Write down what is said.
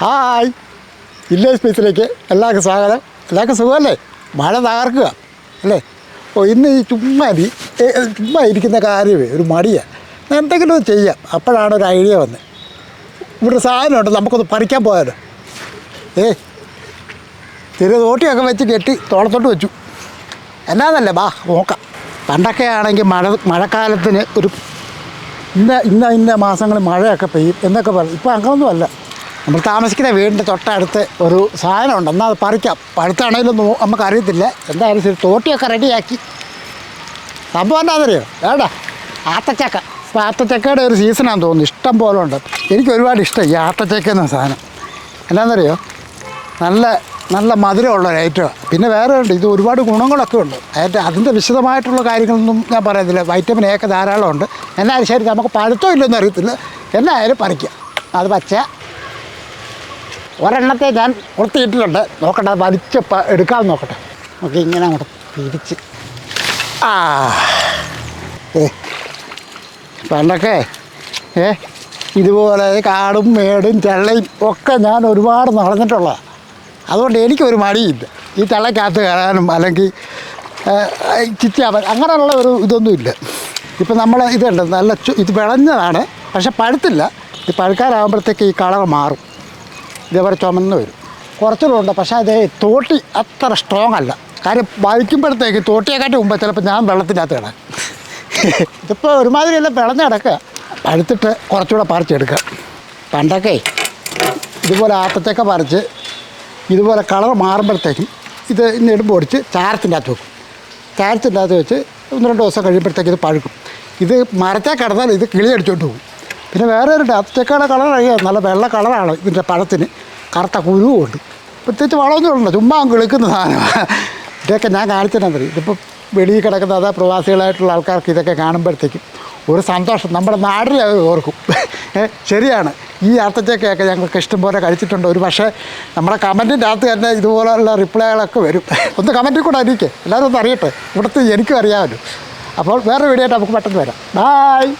Hi. Village സ്പേസിലേക്ക് എല്ലാവർക്കും സ്വാഗതം. എല്ലാവർക്കും സുഖമല്ലേ? മഴ തകർക്കുക അല്ലേ? ഓ ഇന്ന് ഈ ചുമ്മാ ചുമ്മാ ഇരിക്കുന്ന കാര്യമേ ഒരു മടിയാണ് എന്തെങ്കിലും ചെയ്യാം. അപ്പോഴാണ് ഒരു ഐഡിയ വന്നത് ഇവിടെ സാധനമുണ്ട് നമുക്കൊന്ന് പറിക്കാൻ പോയാലോ? ഏ ചെറിയ തോട്ടിയൊക്കെ വെച്ച് കെട്ടി തോളത്തോട്ട് വെച്ചു. എന്നാന്നല്ലേ ബാ നോക്കാം. പണ്ടൊക്കെ ആണെങ്കിൽ മഴ മഴക്കാലത്തിന് ഒരു ഇന്ന ഇന്ന ഇന്ന മാസങ്ങളിൽ മഴയൊക്കെ പെയ്യും എന്നൊക്കെ പറയും ഇപ്പോൾ അങ്ങനൊന്നും അല്ല. നമ്മൾ താമസിക്കുന്ന വീടിന്റെ തൊട്ടടുത്ത് ഒരു സാധനമുണ്ട്. എന്നാൽ അത് പറിക്കാം. പഴുത്താണെങ്കിലും നമുക്കറിയത്തില്ല. എന്തായാലും ശരി തോട്ടിയൊക്കെ റെഡിയാക്കി. സംഭവം എന്താണെന്നറിയോ? വേണ്ട. ആത്തച്ചക്ക. ഇപ്പോൾ ആത്തച്ചക്കയുടെ ഒരു സീസണാന്ന് തോന്നുന്നു. ഇഷ്ടം പോലെ ഉണ്ട്. എനിക്ക് ഒരുപാട് ഇഷ്ടം ഈ ആത്തച്ചക്ക എന്ന സാധനം. എന്താണെന്നറിയോ? നല്ല നല്ല മധുരമുള്ള ഒരു ഐറ്റമാണ് പിന്നെ വേറെ ഉണ്ട്. ഇത് ഒരുപാട് ഗുണങ്ങളൊക്കെ ഉണ്ട്. അതിന്റെ അതിന്റെ വിശദമായിട്ടുള്ള കാര്യങ്ങളൊന്നും ഞാൻ പറയത്തില്ല. വൈറ്റമിൻ എ ഒക്കെ ധാരാളമുണ്ട്. എന്നാലും ശരി നമുക്ക് പഴുത്തോ ഇല്ലെന്ന് അറിയത്തില്ല എന്നായാലും പറിക്കാം. അത് പച്ച ഒരെണ്ണത്തെ ഞാൻ കൊടുത്തിട്ടിട്ടുണ്ട്. നോക്കട്ടെ വലിച്ച് എടുക്കാൻ നോക്കട്ടെ. നമുക്ക് ഇങ്ങനെ അങ്ങോട്ട് തിരിച്ച് ആ. ഏ. പണ്ടൊക്കെ ഏ ഇതുപോലെ കാടും മേടും ചെള്ളയും ഒക്കെ ഞാൻ ഒരുപാട് നടന്നിട്ടുള്ളതാണ് അതുകൊണ്ട് എനിക്കൊരു മടിയില്ല. ഈ തള്ളയ്ക്കകത്ത് കയറാനും അല്ലെങ്കിൽ ചിറ്റാവൻ അങ്ങനെയുള്ള ഒരു ഇതൊന്നും ഇല്ല. ഇപ്പം നമ്മൾ ഇതുണ്ട് നല്ല ഇത് വിളഞ്ഞതാണ് പക്ഷെ പഴുത്തില്ല. ഈ പഴുക്കാരാകുമ്പോഴത്തേക്ക് ഈ കളർ മാറും. ഇതേപോലെ ചുമന്ന് വരും. കുറച്ചുകൂടെ പക്ഷേ അത് തോട്ടി അത്ര സ്ട്രോങ് അല്ല. കാര്യം വായിക്കുമ്പോഴത്തേക്ക് തോട്ടിയെക്കാട്ടി മുമ്പ് ചിലപ്പോൾ ഞാൻ വെള്ളത്തിനകത്ത് കിടക്കും. ഇതിപ്പോൾ ഒരുമാതിരിയെല്ലാം വിളഞ്ഞ് കിടക്കുക. പഴുത്തിട്ട് കുറച്ചുകൂടെ പറിച്ചെടുക്കുക. പണ്ടൊക്കെ ഇതുപോലെ ആത്തച്ചക്ക പറിച്ച് ഇതുപോലെ കളർ മാറുമ്പോഴത്തേക്കും ഇത് ഇന്ന് ഇടുമ്പോൾ ഒടിച്ച് ചാരത്തിന്റെ അകത്ത് വെക്കും. ചാരത്തിന്റെ അകത്ത് വെച്ച് ഒന്ന് രണ്ട് ദിവസം കഴിയുമ്പോഴത്തേക്ക് ഇത് പഴുക്കും. ഇത് മരത്തെ കിടന്നാൽ ഇത് കിളി അടിച്ചോണ്ട് പോകും. പിന്നെ വേറെ ഒരു അത്തച്ചക്കയുടെ കളർ അറിയാം? നല്ല വെള്ള കളറാണ് ഇതിന്റെ പഴത്തിന്. കറുത്ത കുരുവുണ്ട്. പ്രത്യേകിച്ച് വളമൊന്നും ഉണ്ടോ ചുമ്മാ കിളിക്കുന്ന സാധനമാണ് ഇതൊക്കെ ഞാൻ കാണിച്ചിട്ടാൽ മതി ഇതിപ്പോൾ വെളിയിൽ കിടക്കുന്ന അതാ പ്രവാസികളായിട്ടുള്ള ആൾക്കാർക്ക് ഇതൊക്കെ കാണുമ്പോഴത്തേക്കും ഒരു സന്തോഷം. നമ്മുടെ നാടിനെ അത് ഓർക്കും. ശരിയാണ്. ഈ അർത്ഥത്തേക്കൊക്കെ ഞങ്ങൾക്ക് ഇഷ്ടംപോലെ കഴിച്ചിട്ടുണ്ട്. ഒരു പക്ഷേ നമ്മുടെ കമന്റിന്റെ അകത്ത് തന്നെ ഇതുപോലെയുള്ള റിപ്ലൈകളൊക്കെ വരും. ഒന്ന് കമന്റിൽ കൂടെ അറിയിക്കേ. എല്ലാവരും ഒന്ന് അറിയട്ടെ. ഇവിടുത്തെ എനിക്കും അറിയാമല്ലോ. അപ്പോൾ വേറെ വീഡിയോ ആയിട്ട് നമുക്ക് പെട്ടെന്ന് വരാം. ബായ്